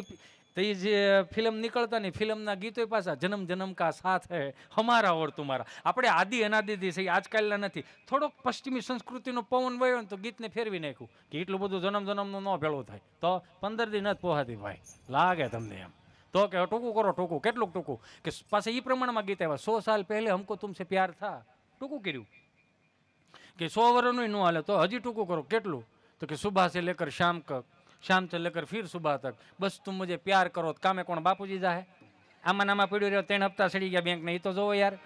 તો એ જે ફિલ્મ નીકળતા ને ફિલ્મના ગીતો પાછા જન્મ જન્મ કા સાથ હે, હમારા ઓર તુમારા. આપણે આદિ અનાદિથી છે આજકાલના નથી. થોડોક પશ્ચિમી સંસ્કૃતિનો પવન વયો ને તો ગીતને ફેરવી નાખ્યું કે એટલું બધું જન્મ જન્મનું ન ભેળું થાય. તો પંદર દિન જ પોહાતી ભાઈ. લાગે તમને એમ. તો કે ટૂંકું કરો, ટૂંકું. કેટલું ટૂંકું? કે પાછા એ પ્રમાણમાં ગીત આવ્યા. સો સાલ પહેલે હમકો તુમસે પ્યાર થા. ટૂંકું કર્યું. કે સો વર્ષનું ન હાલે તો હજી ટૂંકું કરો. કેટલું? તો કે સુભાષે સે લેકર શામ કક. શામ તો લેકર ફિર સુબહ તક. બસ તું મુજે પ્યાર કરો કામે કોણ બાપુજી જાહે? આમાં નામાં પડ્યો રહ્યો, ત્રણ હપ્તા સડી ગયા બેંકને એ તો જોવો યાર.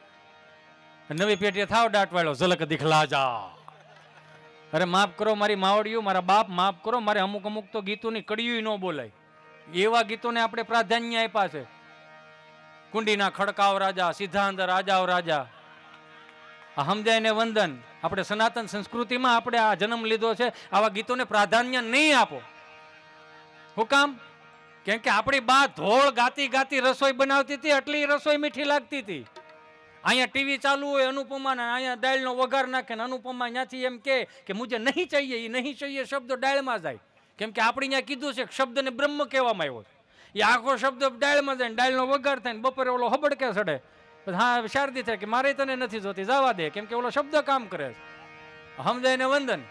નવી પેટીએ થાવ દાંટવાળો ઝલક દીખલા જા અરે માફ કરો મારી માવડિયું, મારા બાપ માફ કરો, મારે અમુક અમુક તો ગીતોની કડીયું ન બોલાય. એવા ગીતોને આપણે પ્રાધાન્ય આપ્યા છે. કુંડીના ખડકાવ રાજા, સિદ્ધાંત રાજાઓ રાજા. સમજાય ને વંદન? આપણે સનાતન સંસ્કૃતિમાં આપણે આ જન્મ લીધો છે, આવા ગીતોને પ્રાધાન્ય નહીં આપો. હું કામ? કેમ કે આપણી બા ધોળ ગાતી ગાતી રસોઈ બનાવતી હતી એટલી રસોઈ મીઠી લાગતી હતી. અહીંયા ટીવી ચાલુ હોય, અનુપમા ને અહીંયા દાળનો વઘાર નાખે ને અનુપમા ત્યાંથી એમ કે કે મુજે નહીં ચાહીએ એ નહીં ચાહીએ શબ્દ ડાળમાં જાય. કેમ કે આપણે ત્યાં કીધું છે કે શબ્દને બ્રહ્મ કહેવામાં આવ્યો એ આખો શબ્દ ડાળમાં જાય ને દાળનો વઘાર થાય ને બપોરે ઓલો હબડકે સડે. હા શારદી થાય કે મારે તને નથી જોતી, જવા દે. કેમ કે ઓલો શબ્દ કામ કરે છે. હમદય ને વંદન?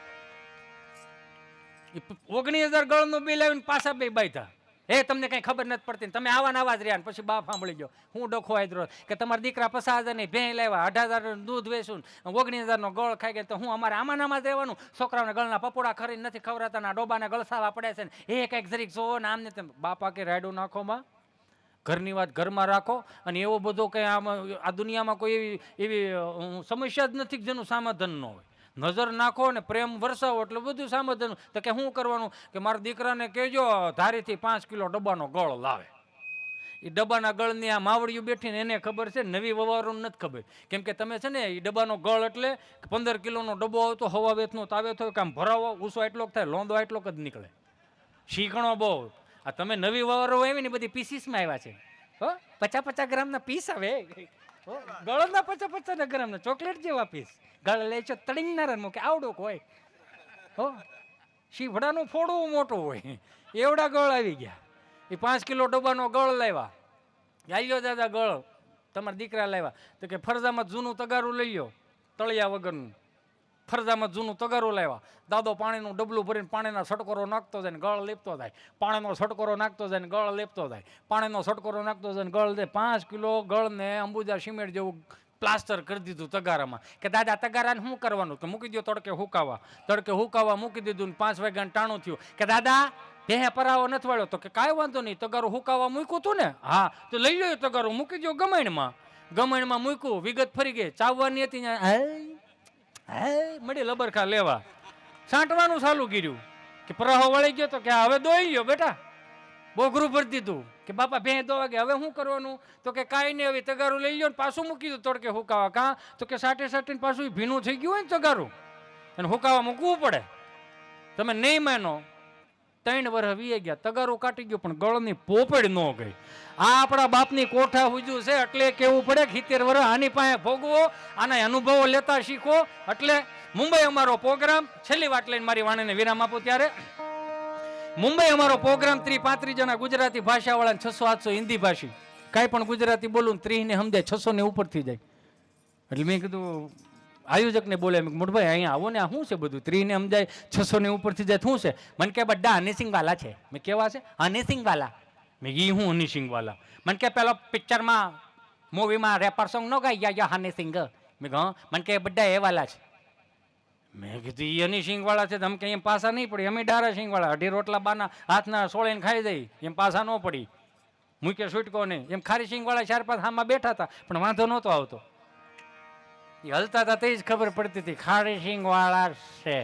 ઓગણીસ હજાર ગળનું બિલ આવીને પાછા બે બાયતા એ તમને કઈ ખબર નથી પડતી તમે આવા આવા જ રહ્યા પછી બાપ સાંભળી ગયો. હું ડખો આદરો કે તમારા દીકરા પચાસ હજારની ભેં લાવ્યા, અઢાર હજાર દૂધ વેચું ઓગણીસ હજારનો ગળ ખાઈ ગયા તો હું અમારે આમાં આમાં જ રહેવાનું? છોકરાઓને ગળના પપોડા ખરીને નથી ખવડાતા ના ડોબાને ગળસાવા પડે છે ને એ કંઈક જરીક જોવો ને આમને તેમ બાપા કે રાયડું નાખોમાં ઘરની વાત ઘરમાં રાખો અને એવો બધો કંઈ આમ આ દુનિયામાં કોઈ એવી એવી સમસ્યા જ નથી જેનું સમાધાન ન હોય. નજર નાખો ને પ્રેમ વરસાવો એટલે બધું સમાધાન તો કે શું કરવાનું? કે મારા દીકરાને કહેજો, ધારીથી પાંચ કિલો ડબ્બાનો ગળ લાવે. એ ડબ્બાના ગળની આ માવડિયું બેઠીને એને ખબર છે, નવી વવારોને નથી ખબર. કેમ કે તમે છે ને એ ડબ્બાનો ગળ એટલે પંદર કિલોનો ડબ્બો આવતો, હવા વેથનો તાવે થયો કે આમ ભરાવો ઉસો એટલો થાય, લોંદો એટલો જ નીકળે. શીખણો બહુ. આ તમે નવી વવારો આવી ને બધી પીસીસમાં આવ્યા છે. હો, પચાસ પચાસ ગ્રામના પીસ આવે. હો. ગળના પચાસ ને ગ્રામના ચોકલેટ જેવા પીસ. ગળ લે છે તળીંગનારા મૂકે આવડું હોય હો. શીફડાનું ફોડવું મોટું હોય. એવડા ગળ આવી ગયા. એ પાંચ કિલો ડબ્બાનો ગળ લાવ્યા. આવ્યો દાદા ગળ. તમારા દીકરા લાવ્યા. તો કે ફરજામાં જૂનું તગારું લઈ લો તળિયા વગરનું. ફરજામાં જૂનું તગારું લાવ્યા. દાદો પાણીનું ડબલું ભરીને પાણીના છટકોરો નાખતો જાય ને ગળ લેપતો જાય. પાણીનો છટકોરો નાખતો જાય ને ગળ લેપતો જાય. પાણીનો છટકોરો નાખતો જાય ને ગળ દે. પાંચ કિલો ગળને અંબુજા સિમેન્ટ જેવું પ્લાસ્ટર કરી દીધું તગારામાં. કે દાદા, તગારાને શું કરવાનું? કે મૂકી દો તડકે હુકાવા. તડકે હુકાવા મૂકી દીધું ને પાંચ વાગ્યાને ટાણું થયું. કે દાદા, ભેહે પરાવો નથી વાળ્યો. તો કે કાંઈ વાંધો નહીં. તગારું હુકાવા મૂક્યું હતું ને? હા. તો લઈ લો તગારું. મૂકી દો ગમાણમાં ગમાણમાં મૂક્યું. વિગત ફરી ગઈ. ચાવવાની હતી હે, મળી લબરખા લેવા. છાંટવાનું ચાલુ કર્યું કે પ્રવાહ વળી ગયો તો કે હવે દોઈ ગયો બેટા. બોઘરું ભરી દીધું કે બાપા ભેં દો વાગે હવે શું કરવાનું? તો કે કાંઈ નહીં, હવે તગારું લઈ લ્યો ને પાછું મૂકી દીધું તડકે હુકાવા. કાં? તો કે સાટે સાટીને પાછું ભીનું થઈ ગયું હોય ને તગારું. અને હુકાવા મૂકવું પડે. તમે નહીં માનો ત્રણ વર્ષ વીએ ગયા, તગારું કાટી ગયું, પણ ગળની પોપડ ન ગઈ. આ આપણા બાપની કોઠા હુજ્યું છે, એટલે કેવું પડે સિત્તેર વર્ષ આની પાસે ભોગવો, આના અનુભવો લેતા શીખો. એટલે મુંબઈ અમારો પ્રોગ્રામ, છેલ્લી વાત લઈને મારી વાણીને વિરામ આપો ત્યારે. મુંબઈ અમારો પ્રોગ્રામ ત્રી પાંત્રીસ જણા ગુજરાતી ભાષાવાળા છસો આઠસો હિન્દી ભાષી. કાંઈ પણ ગુજરાતી બોલું ને ત્રીસને સમજાય છસો ને ઉપરથી જાય. એટલે મેં કીધું આયોજકને બોલે મોટભાઈ અહીંયા આવો ને, આ શું છે બધું? ત્રીને સમજાય છસો ને ઉપરથી જાય શું છે? મને કે બધા હનીસિંગવાલા છે. મેં કેવા છે? હનીસિંગવાલા મેં એ હું હનીસિંગવાલા મને કે, પેલો પિક્ચરમાં, મૂવીમાં રેપર સોંગ ન ગાઈ ગયા? યા હનીસિંગ મેં કહું મને કે બધા એ વાલા છે. મેં કીધું એ સિંગ છે, તો કંઈ એમ પાસા નહીં પડી અમે ડારા સિંગવાળા અઢી રોટલા બાના હાથના સોળીને ખાઈ જઈ એમ પાસા ન પડી. મૂકે છૂટકો નહીં એમ ખારી સિંગવાળા ચાર પાંચ હામાં બેઠા હતા, પણ વાંધો નહોતો આવતો. એ હલતા હતા તે જ ખબર પડતી હતી ખારી સિંગ વાળા છે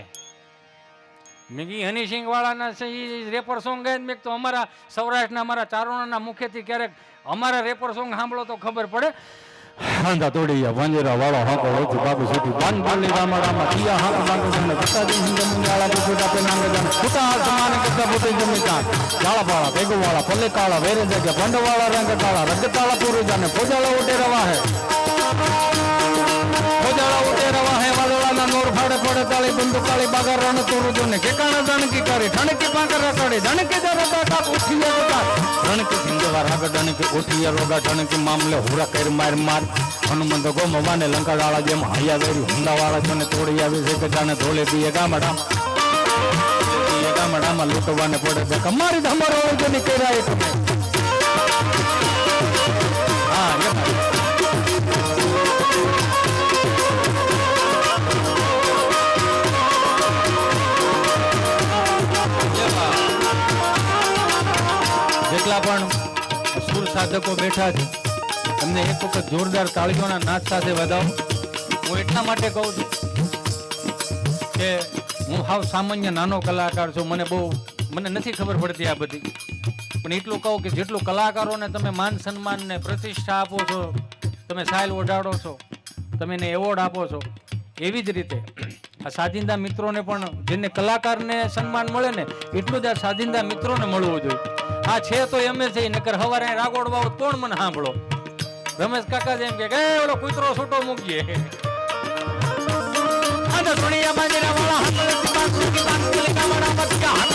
મેગી હની સિંગ વાળાના છે એ રેપર સોંગ ગાય મેં તો અમારા સૌરાષ્ટ્રના, અમારા ચારોણાના મુખેથી ક્યારેક અમારા રેપર સોંગ સાંભળો તો ખબર પડે. હાંધા તોડિયા વાંજેરા વાળો હાંકો હોતી બાબુ સુધી બાન બાલી રામા રામા કિયા હાંકો બાંકો જને કતાજી હિંદ મુંગાળા કે છોટા પે નાંગ જાન કુતા સમાન કતા પોતે જમે જાન કાળા વાળા બેગો વાળા પલ્લે કાળા વેરે જગે બંડવાળા રંગ કાળા રગતાળા પૂરું જાને પોજાળા ઉડે રવા હે પોજાળા ઉડે રવા હે, વાદળાના નોર ફાડે પડે તાળી બંદુ તાળી, બાગર રણ તોરું જોને કે કાણા દણકી કરે ઠણકી પાંકર રકડી ધણકી દર રકા કાપ રોગા. ધણકી સિંગવા રાગ ધણકી ઉઠીએ રોગા ધણકી મામલે હુરા કર માર માર. હનુમંત ગોમવાને લંકા વાળા જેમ હૈયા વેરી હુંડા વાળા જોને તોડી આવી છે કે જાને ધોલે દીએ ગામડા ગામડામાં લૂંટવાને પડે છે. કમારી ધમરો જોની કર્યા એક જેટલા પણ સુર સાધકો બેઠા છે. એમને એક વખત જોરદાર તાળીઓના નાદ સાથે વધાવો. હું એટલા માટે કહું છું કે હું હાવ સામાન્ય નાનો કલાકાર છું. મને બહુ, મને નથી ખબર પડતી આ બધી. પણ એટલું કહું કે જેટલું કલાકારોને તમે માન સન્માન ને પ્રતિષ્ઠા આપો છો, તમે સાયલ ઓઢાડો છો, તમે એને એવોર્ડ આપો છો, એવી જ રીતે આ સાજિંદા મિત્રોને પણ જેને કલાકારને સન્માન મળે ને, એટલું જ આ સાજિંદા મિત્રોને મળવું જોઈએ. આ છે તો એમ છે, નકર હવારે રાગોડવા આવો કોણ મને સાંભળો? રમેશ કાકા જેમ કે, "એ, ઓલો કૂતરો છૂટો મૂકીએ. આને સુણિયા બાજીરા વાળા હાથ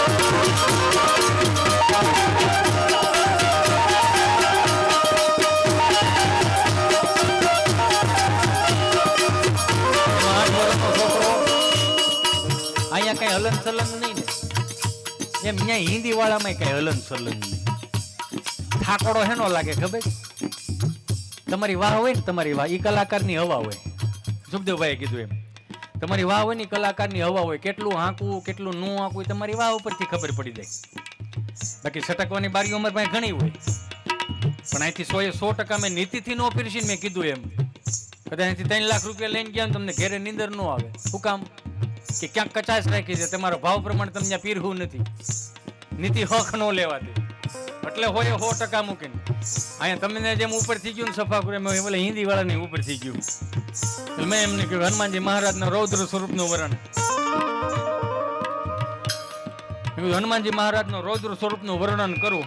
નો અહીંયા કઈ હલન નહીં ને. એમ અહીંયા હિન્દી વાળામાં કઈ હલન નહીં. થાકોડો હેનો લાગે, ખબર? તમારી વાહ હોય ને તમારી વાહ કલાકાર કલાકારની હવા હોય. સુખદેવભાઈએ કીધું એમ. તમારી વાહ હોય ને કલાકારની હવા હોય, કેટલું હાંકવું, કેટલું નું હાંકવું તમારી વાહ ઉપરથી ખબર પડી જાય. બાકી સટકવાની બારી ઉંમર પાસે ઘણી હોય. પણ અહીંથી સો એ સો ટકા મેં નીતિથી નો પીરસીને મેં કીધું એમ. કદાચ અહીંથી ત્રણ લાખ રૂપિયા લઈને ગયા તમને ઘેરે નીંદર ન આવે. શું કામ? કે ક્યાંક કચાશ રાખી છે. તમારો ભાવ પ્રમાણે તમને પીરવું નથી. નીતિ હક ન દે એટલે હોય સો ટકા મૂકીને. અહીંયા તમને જેમ ઉપર થઈ ગયું ને સફા કરે મેં બોલે હિન્દી વાળાને ઉપર થઈ ગયું. એટલે મેં એમને કહ્યું, હનુમાનજી મહારાજના રૌદ્ર સ્વરૂપનું વર્ણન. હનુમાનજી મહારાજ મહારાજનું રૌદ્ર સ્વરૂપનું વર્ણન કરું.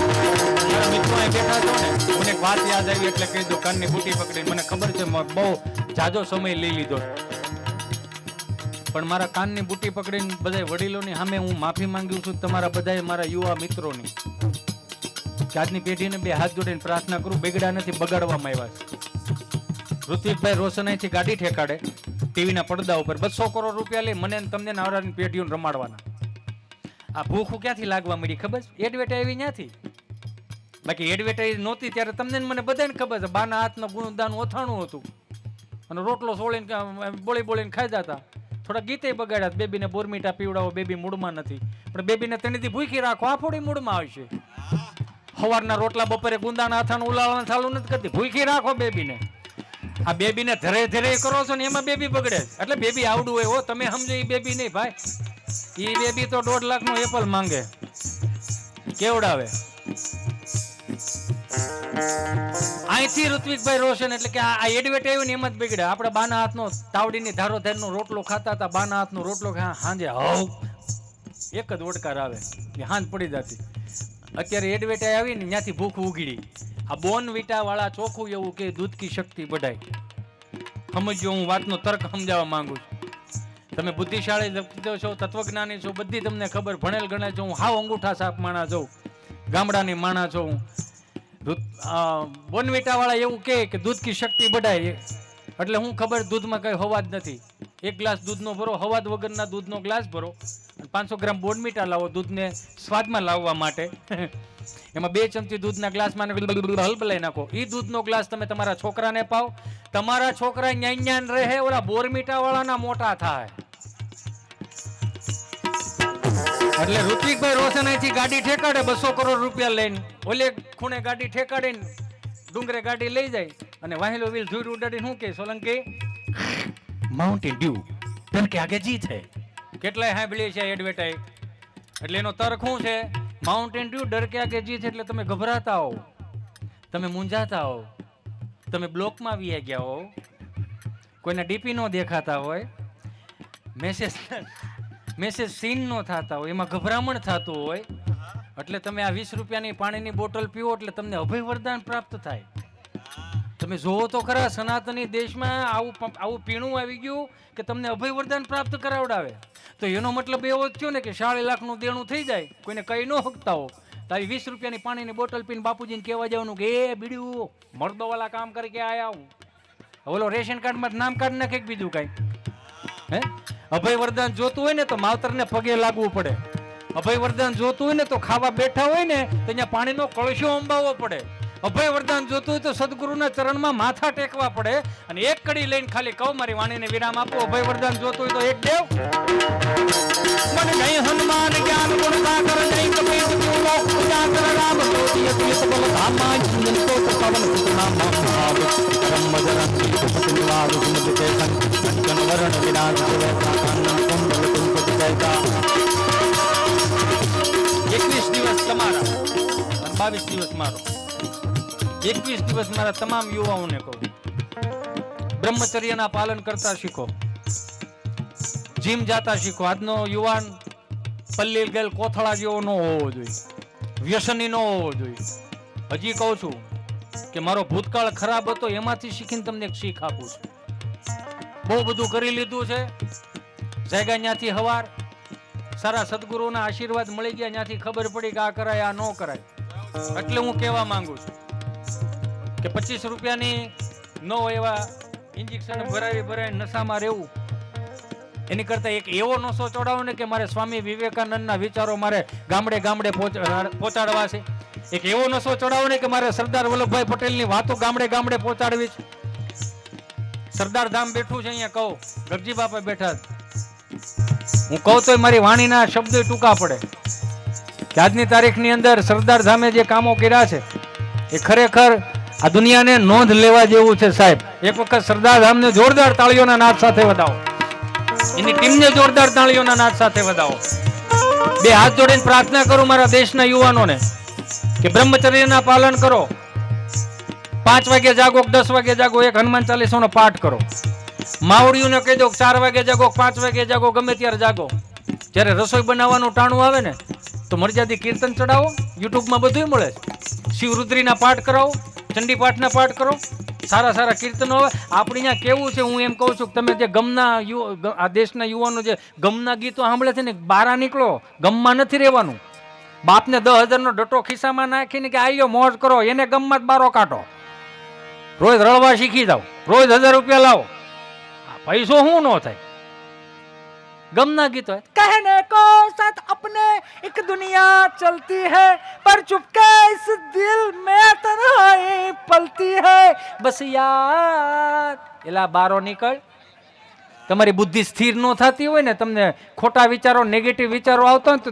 અહીં બેઠા છો ને મને વાત યાદ આવી એટલે કહી દો કાનની બુટી પકડી. મને ખબર છે બહુ જાજો સમય લઈ લીધો પણ મારા કાનની બુટી પકડીને બધા વડીલોની સામે હું માફી માંગુ છું, તમારા બધા મારા યુવા મિત્રોની. આજની પેઢીને બે હાથ જોડીને પ્રાર્થના કરું, બેગડા નથી, બગાડવામાં આવ્યા છે. ઋત્વિકભાઈ રોશનથી ગાડી ઠેકાડે, ટીવીના પડદા ઉપર બસો કરોડ રૂપિયા લઈ મને તમને નવરાની પેઢીઓને રમાડવાના. આ ભૂખ ક્યાંથી લાગવા મળી ખબર એડવર્ટાઈઝ ત્યાંથી બાકી એડવર્ટાઇઝ નહોતી ત્યારે તમને મને બધાને ખબર છે, બાના હાથનું ગુણદાન ઓથાણું હતું. અને રોટલો સોળીને બોળી બોળીને ખાઈ જતા. થોડા ગીતે બગાડ્યા, બેબીને બોરમીટા પીવડાવો, બેબી મૂડમાં નથી. પણ બેબીને તેનીથી ભૂખી રાખો આફોડી મૂડમાં આવશે. સવારના રોટલા, બપોરે ગુંદાના હાથાનું ઉલાળવાનું ચાલુ નથી કરતી. ભૂખી રાખો બેબીને. આ બેબીને ધરે ધરે કરો છો ને, એમાં બેબી બગડે એટલે બેબી આવડું હોય. હો, તમે સમજો એ બેબી નહીં ભાઈ. એ બેબી તો દોઢ લાખ નો એપલ માંગે. કેવડાવે? અહીંથી ઋત્વિકભાઈ રોશન એટલે કે આ આ એડવર્ટાઈઝ ને બગડે આપણે બાના હાથનો તાવડીની ધારો રોટલો ખાતા હતા, બાના હાથનો રોટલો ખા હાંજે હવ એક જ ઓડકાર આવે. એ હાંજ પડી જતી. અત્યારે એડવર્ટાઈઝ આવી ને ત્યાંથી ભૂખ ઉગડી. આ બોન વાળા ચોખ્ખું એવું કે દૂધ કી શક્તિ બઢાય. સમજો હું વાતનો તર્ક સમજાવવા માંગુ છું. તમે બુદ્ધિશાળી વ્યક્તિ છો, તત્વજ્ઞાની છો, બધી તમને ખબર. ભણેલ ગણે છો, હું હાવ અંગૂઠા સાપ માણા છું ગામડાની માણા છો હું બોનવીટા વાળા એવું કે દૂધ કી શક્તિ બઢાય એટલે હું ખબર દૂધમાં કઈ હોવા જ નથી. એક ગ્લાસ દૂધનો ભરો, હવાદ વગરના દૂધનો ગ્લાસ ભરો. પાંચસો ગ્રામ બોનમીટા લાવો દૂધને સ્વાદમાં લાવવા માટે. એમાં બે ચમચી દૂધના ગ્લાસમાં હલબલાઈ નાખો. એ દૂધનો ગ્લાસ તમે તમારા છોકરાને પાવ. તમારા છોકરા ન્યાય જ્ઞાન રહે, ઓલા બોરમીટા વાળાના મોટા થાય. એટલે ઋત્વિકભાઈ રોશન અહીંથી ગાડી ઠેકાડે બસો કરોડ રૂપિયા લઈને ઓલે ખૂણે ગાડી ઠેકાડીને ડુંગરે ગાડી લઈ જાય અને વાહેલો વ્હીલ ધૂળ ઉડાડીને શું કે સોલંકી? માઉન્ટેન ડ્યુ તન કે આગે જી છે? કેટલાય હાંભળી છે એડવર્ટાઈઝ. એટલે એનો તર્ક શું છે? માઉન્ટેન ડ્યુ ડર કે આગે જી છે એટલે તમે ગભરાતા હો. તમે મૂંઝાતા હો. તમે બ્લોકમાં આવી ગયા હો. કોઈને ડીપી નો દેખાતા હોય. મેસેજ મેસેજ સીન નો થતા હોય. એમાં ગભરામણ થતું હોય. એટલે તમે આ વીસ રૂપિયાની પાણીની બોટલ પીવો એટલે તમને અભય વરદાન પ્રાપ્ત થાય. તમે જોવો તો ખરા, સનાતની દેશમાં આવું આવું પીણું આવી ગયું કે તમને અભય વરદાન પ્રાપ્ત કરાવડાવે. તો એનો મતલબ એવો જ થયો ને કે સાડી લાખનું દેણું થઈ જાય, કોઈને કહી ન હકતા હો તો આવી વીસ રૂપિયાની પાણીની બોટલ પીને બાપુજીને કહેવા જવાનું કે, એ બીડ્યું મરદોવાલા કામ કરી આયા હું? ઓલો રેશન કાર્ડમાં નામ નાખે કંઈક બીજું કાંઈ? હે? અભય વરદાન જોતું હોય ને તો માવતરને પગે લાગવું પડે. અભય જોતું હોય ને તો ખાવા બેઠા હોય ને તો અહીંયા પાણીનો કળશો અંબાવવો પડે. અભય વરદાન જોતું હોય તો સદગુરુના ચરણમાં માથા ટેકવા પડે અને એક કડી લઈને ખાલી કહું, મારી વાણીને વિરામ આપો. અભય જોતું હોય તો એક દેવ. મન જય હનુમાન જ્ઞાન ગુણ સાગર જય કપીર તિયુ પૂજા કર રામ, જ્યોતિ અતુલિત બલ ધામા જીવન કો પવન સુતનામ મહાભાવ બ્રહ્મ જરન શ્રી નિવાસ સુમત સંકન વરણ, વિરાજ દેવતા કુંભ કુંકટ જયતા એકવીસ દિવસ તમારા. બાવીસ દિવસ મારો. એકવીસ દિવસ મારા તમામ યુવાઓને કહું. બ્રહ્મચર્યના પાલન કરતા શીખો. જીમ જાતા શીખો. આજનો યુવાન પલ્લી ગયેલ કોથળા જેવો ન હોવો જોઈએ. વ્યસની ન હોવો જોઈએ. હજી કહું છું કે મારો ભૂતકાળ ખરાબ હતો એમાંથી શીખીને તમને એક શીખ આપું છું. બહુ બધું કરી લીધું છે. જાગ્યા ત્યાંથી હવાર. સારા સદગુરુના આશીર્વાદ મળી ગયા, ત્યાંથી ખબર પડી કે આ કરાય, આ ન કરાય. એટલે હું કહેવા માંગુ છું કે પચીસ રૂપિયાની ન એવા ઇન્જેક્શન ભરાવી ભરાવી નશામાં રહેવું, એની કરતાં એક એવો નશો ચડાવો ને કે મારે સ્વામી વિવેકાનંદના વિચારો મારે ગામડે ગામડે પહોંચ- પહોંચાડવા છે. એક એવો નશો ચડાવો ને કે મારે સરદાર વલ્લભભાઈ પટેલની વાતો ગામડે ગામડે પહોંચાડવી છે. સરદાર ધામ બેઠું છે અહીંયા કહો ગરજી બાપા બેઠા. હું કહું તો મારી વાણીના શબ્દો ટૂંકા પડે. કે આજની તારીખની અંદર સરદાર ધામે જે કામો કર્યા છે, એ ખરેખર આ દુનિયાને નોંધ લેવા જેવું છે સાહેબ. એક વખત સરદાર ધામને જોરદાર તાળીઓના નાદ સાથે વધાવો. એની ટીમને જોરદાર તાળીઓના નાદ સાથે વધાવો. બે હાથ જોડીને પ્રાર્થના કરું મારા દેશના યુવાનોને કે બ્રહ્મચર્યના પાલન કરો. પાંચ વાગે જાગો, દસ વાગે જાગો, એક હનુમાન ચાલીસાનો પાઠ કરો. માવડીઓને કહી દો ચાર વાગે જાગો પાંચ વાગે જાગો, ગમે ત્યારે જાગો. જ્યારે રસોઈ બનાવવાનું ટાણું આવે ને, તો મરજાદી કીર્તન ચડાવો, યુટ્યુબમાં બધું મળે છે. શિવરુદ્રીના પાઠ કરાવો ચંડી પાઠના પાઠ કરો, સારા સારા કીર્તનો આવે. આપણે અહીંયા કેવું છે, હું એમ કહું છું કે તમે જે ગમના યુ આ દેશના યુવાનો જે ગમના ગીતો સાંભળે છે ને, બારા નીકળો, ગમમાં નથી રહેવાનું. બાપને દસ હજારનો ડટો ખિસ્સામાં નાખીને કે આવ્યો મોજ કરો, એને ગમમાં જ બારો કાઢો રોજ રળવા શીખી જાઓ, રોજ હજાર રૂપિયા લાવો. પૈસો શું નો થાય? ગમના ગીતો કહેને કો સાથ અપને? એક દુનિયા ચલતી હૈ પર ચુપકે ઇસ દિલ મે તનહાઈ પલતી હૈ. બસ યાદ, એલા બારો નીકળ. તમારી બુદ્ધિ સ્થિર ન થતી હોય ને, તમને ખોટા વિચારો નેગેટિવ વિચારો આવતા ને, તો